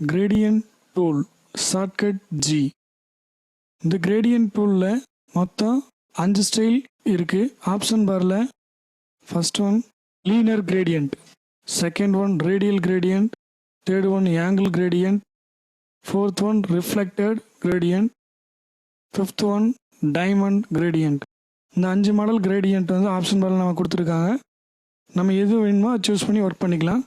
Gradient tool shortcut G இந்த gradient டூலில் மொத்தம் அஞ்சு ஸ்டைல் இருக்குது ஆப்ஷன் பாரில் first one linear gradient second one radial gradient third one angle gradient fourth one reflected gradient fifth one diamond gradient இந்த அஞ்சு model gradient வந்து option பாரில் நம்ம கொடுத்துருக்காங்க. நம்ம எது வேணுமோ சூஸ் பண்ணி ஒர்க் பண்ணிக்கலாம்.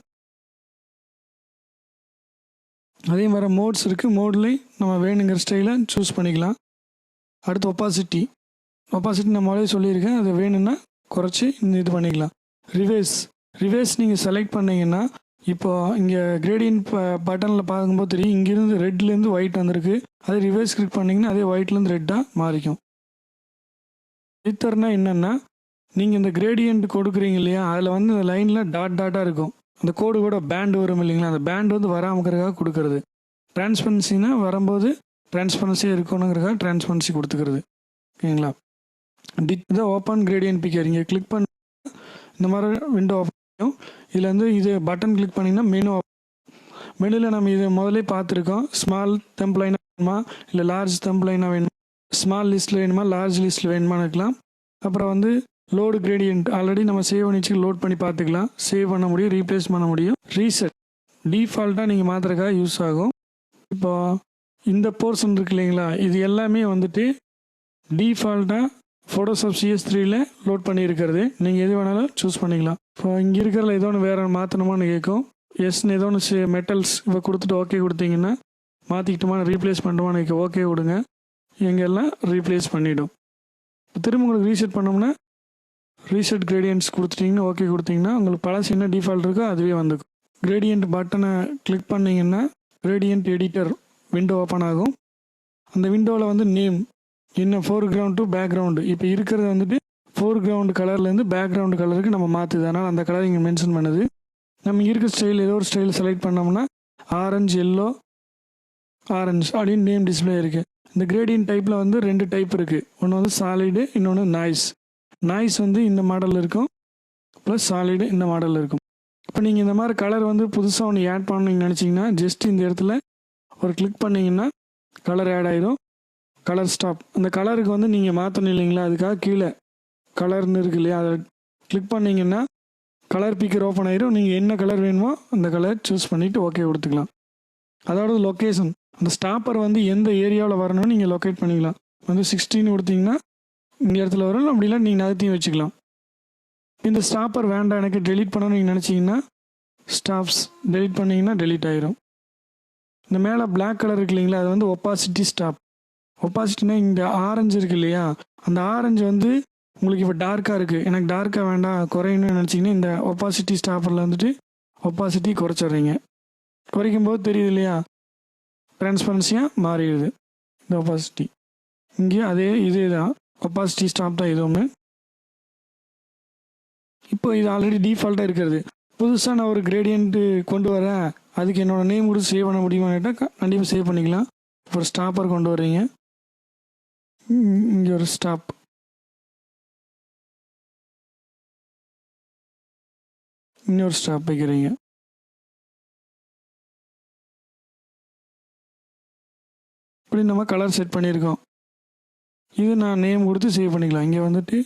அதே மாதிரி மோட்ஸ் இருக்குது மோட்லேயும் நம்ம வேணுங்கிற ஸ்டைலை சூஸ் பண்ணிக்கலாம். அடுத்து ஒப்பாசிட்டி ஒப்பாசிட்டி நான் முதலே சொல்லியிருக்கேன். அது வேணும்னா குறைச்சி இந்த இது பண்ணிக்கலாம். ரிவேஸ் ரிவேஸ் நீங்கள் செலக்ட் பண்ணீங்கன்னா இப்போ இங்கே கிரேடியன் ப பட்டனில் பார்க்கும்போது தெரியும். இங்கேருந்து ரெட்லேருந்து ஒயிட் வந்திருக்கு. அதே ரிவேஸ் கிளிக் பண்ணிங்கன்னா அதே ஒயிட்லேருந்து ரெட்டாக மாறிக்கும். ஃபில்டர்னா என்னென்னா நீங்கள் இந்த கிரேடியன்ட் கொடுக்குறீங்க இல்லையா? அதில் வந்து இந்த லைனில் டாட் டாட்டாக இருக்கும். அந்த கோடு கூட பேண்ட் வரும் இல்லைங்களா? அந்த பேண்ட் வந்து வராமக்கிறதுக்காக கொடுக்கறது. டிரான்ஸ்பரன்சினா வரும்போது டிரான்ஸ்பரன்சியாக இருக்கணுங்கிறக்காக டிரான்ஸ்பரன்சி கொடுத்துக்கிறது. ஓகேங்களா? டிட் தான் ஓப்பன் கிரேடியன் பிக்கர் இங்கே கிளிக் பண்ண இந்த மாதிரி விண்டோ ஓப்பன் ஆகும் இதில் வந்து இது பட்டன் கிளிக் பண்ணிங்கன்னா மெனு மெனுவில் நம்ம இதை முதலே பார்த்துருக்கோம். ஸ்மால் தெம்ப்ளைனாக வேணுமா? இல்லை லார்ஜ் தெம்ப்ளைனாக வேணுமா? ஸ்மால் லிஸ்ட்டில் வேணுமா? லார்ஜ் லிஸ்ட்டில் வேணுமான்னு இருக்கலாம். அப்புறம் வந்து லோடு கிரேடியன்ட் ஆல்ரெடி நம்ம சேவ் பண்ணி வச்சு லோட் பண்ணி பார்த்துக்கலாம். சேவ் பண்ண முடியும் ரீப்ளேஸ் பண்ண முடியும். ரீசெட் டிஃபால்ட்டாக நீங்கள் மாத்திரக்காக யூஸ் ஆகும். இப்போ இந்த போர்ஷன் இருக்கு இல்லைங்களா? இது எல்லாமே வந்துட்டு டிஃபால்ட்டாக ஃபோட்டோஷாப் சிஎஸ் த்ரீல லோட் பண்ணியிருக்கிறது. நீங்கள் எது வேணாலும் சூஸ் பண்ணிக்கலாம். இப்போ இங்கே இருக்கிறதுல ஏதோ ஒன்று வேறு மாற்றணுமான்னு கேட்கும். எஸ்ன்னு ஏதோ ஒன்று மெட்டல்ஸ் இப்போ கொடுத்துட்டு ஓகே கொடுத்தீங்கன்னா மாற்றிக்கிட்டோமா ரீப்ளேஸ் பண்ணுமான்னு ஓகே கொடுங்க. எங்கெல்லாம் ரீப்ளேஸ் பண்ணிவிடும் திரும்ப உங்களுக்கு ரீசெட் பண்ணோம்னா ரீசெட் கிரேடியன்ட்ஸ் கொடுத்துட்டிங்கன்னா ஓகே கொடுத்தீங்கன்னா உங்களுக்கு பழசு என்ன டிஃபால்ட் இருக்கோ அதுவே வந்துக்கும். கிரேடியன்ட் பட்டனை கிளிக் பண்ணிங்கன்னா கிரேடியன்ட் எடிட்டர் விண்டோ ஓப்பன் ஆகும். அந்த விண்டோவில் வந்து நேம் என்ன ஃபோர் கிரவுண்ட் டு பேக்ரவுண்டு இப்போ இருக்கிறது வந்துட்டு ஃபோர் கிரவுண்டு கலர்லேருந்து பேக்ரவுண்டு கலருக்கு நம்ம மாற்றுது அதனால் அந்த கலர் இங்கே மென்ஷன் பண்ணுது. நம்ம இருக்க ஸ்டைல் ஏதோ ஒரு ஸ்டைல் செலக்ட் பண்ணோம்னா ஆரஞ்சு எல்லோ ஆரஞ்சு அப்படின்னு நேம் டிஸ்பிளே இருக்குது இந்த கிரேடியன்ட் டைப்பில் வந்து ரெண்டு டைப் இருக்குது ஒன்று வந்து சாலிடு இன்னொன்று நாய்ஸ் நாய்ஸ் வந்து இந்த மாடலில் இருக்கும். ப்ளஸ் சாலிடு இந்த மாடலில் இருக்கும். இப்போ நீங்கள் இந்த மாதிரி கலர் வந்து புதுசாக ஒன்று ஆட் பண்ணணும்னு நினச்சிங்கன்னா ஜஸ்ட் இந்த இடத்துல ஒரு கிளிக் பண்ணிங்கன்னா கலர் ஆட் ஆயிரும். கலர் ஸ்டாப் அந்த கலருக்கு வந்து நீங்கள் மாற்றணும் இல்லைங்களா? அதுக்காக கீழே கலர்னு இருக்கு இல்லையா? அதை கிளிக் பண்ணிங்கன்னா கலர் பீக்கர் ஓப்பன் ஆயிரும். நீங்கள் என்ன கலர் வேணுமோ அந்த கலர் சூஸ் பண்ணிவிட்டு ஓகே கொடுத்துக்கலாம். அதாவது லொக்கேஷன் அந்த ஸ்டாப்பர் வந்து எந்த ஏரியாவில் வரணும்னு நீங்கள் லொக்கேட் பண்ணிக்கலாம். வந்து சிக்ஸ்டீன் கொடுத்தீங்கன்னா இந்த இடத்துல வரும் அப்படிலாம் நீங்கள் நகர்த்தியும் வச்சுக்கலாம். இந்த ஸ்டாப்பர் வேண்டாம் எனக்கு டெலீட் பண்ணணும்னு நீங்கள் நினச்சிங்கன்னா ஸ்டாப்ஸ் டெலீட் பண்ணிங்கன்னா டெலீட் ஆயிரும். இந்த மேலே பிளாக் கலர் இருக்கு இல்லைங்களா அது வந்து ஒப்பாசிட்டி ஸ்டாப் ஒப்பாசிட்டினா இந்த ஆரஞ்சு இருக்கு இல்லையா அந்த ஆரஞ்சு வந்து உங்களுக்கு இப்போ டார்க்காக இருக்குது எனக்கு டார்க்காக வேண்டாம் குறையணும்னு நினச்சிங்கன்னா இந்த ஒப்பாசிட்டி ஸ்டாப்பரில் வந்துட்டு ஒப்பாசிட்டி குறைச்சிட்றீங்க. குறைக்கும் போது தெரியுது இல்லையா டிரான்ஸ்பரன்சியாக மாறிடுது இந்த ஒப்பாசிட்டி இங்கேயும் அதே இதே தான் ஒப்பாசிட்டி ஸ்டாப் தான் இதுவுமே இப்போ இது ஆல்ரெடி டிஃபால்ட்டாக இருக்கிறது. புதுசாக நான் ஒரு கிரேடியன்ட்டு கொண்டு வரேன். அதுக்கு என்னோடய நேம் கூட சேவ் பண்ண முடியுமா கேட்டால் கண்டிப்பாக சேவ் பண்ணிக்கலாம். ஒரு ஸ்டாப்பர் கொண்டு வரீங்க இங்கே ஒரு ஸ்டாப் இன்னொரு ஸ்டாப் வைக்கிறீங்க. இப்படி நம்ம கலர் செட் பண்ணியிருக்கோம். இது நான் நேம் கொடுத்து சேவ் பண்ணிக்கலாம். இங்கே வந்துட்டு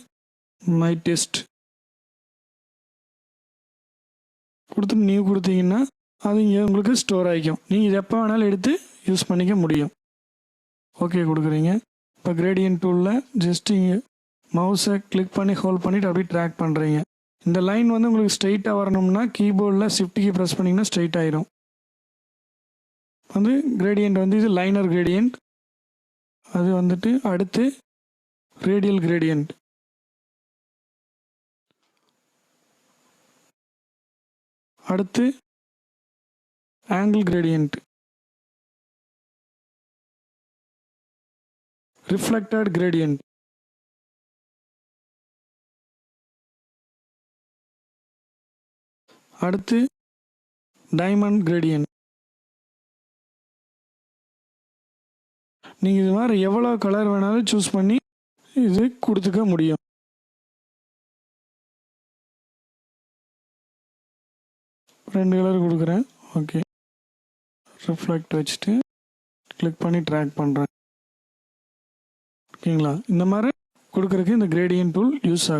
மை டெஸ்ட் கொடுத்துட்டு நியூ கொடுத்தீங்கன்னா அது இங்கே உங்களுக்கு ஸ்டோர் ஆகிக்கும். நீங்கள் இது எப்போ வேணாலும் எடுத்து யூஸ் பண்ணிக்க முடியும். ஓகே கொடுக்குறீங்க. இப்போ கிரேடியன் டூலில் ஜஸ்ட் இங்கே மவுஸை கிளிக் பண்ணி ஹோல்ட் பண்ணிவிட்டு அப்படியே ட்ராக் பண்ணுறீங்க இந்த லைன் வந்து உங்களுக்கு ஸ்ட்ரைட்டாக வரணும்னா கீபோர்டில் ஷிஃப்ட் கீ ப்ரெஸ் பண்ணிங்கன்னா ஸ்ட்ரைட் ஆயிரும். வந்து கிரேடியன்ட் வந்து இது லைனர் கிரேடியன்ட் அது வந்துட்டு அடுத்து ரேடியல் கிரேடியன்ட் அடுத்து ஆங்கிள் கிரேடியன்ட் ரிஃப்ளெக்டட் கிரேடியன்ட் அடுத்து டைமண்ட் கிரேடியன்ட் நீங்கள் இது மாதிரி எவ்வளோ கலர் வேணாலும் சூஸ் பண்ணி இது கொடுத்துக்க முடியும். ரெண்டு கலர் கொடுக்குறேன். ஓகே ரிஃப்ளெக்ட் வச்சுட்டு கிளிக் பண்ணி ட்ராக் பண்ணுறேன் ஓகேங்களா இந்த மாதிரி கொடுக்குறக்கு இந்த கிரேடியன்ட் டூல் யூஸ் ஆகும்.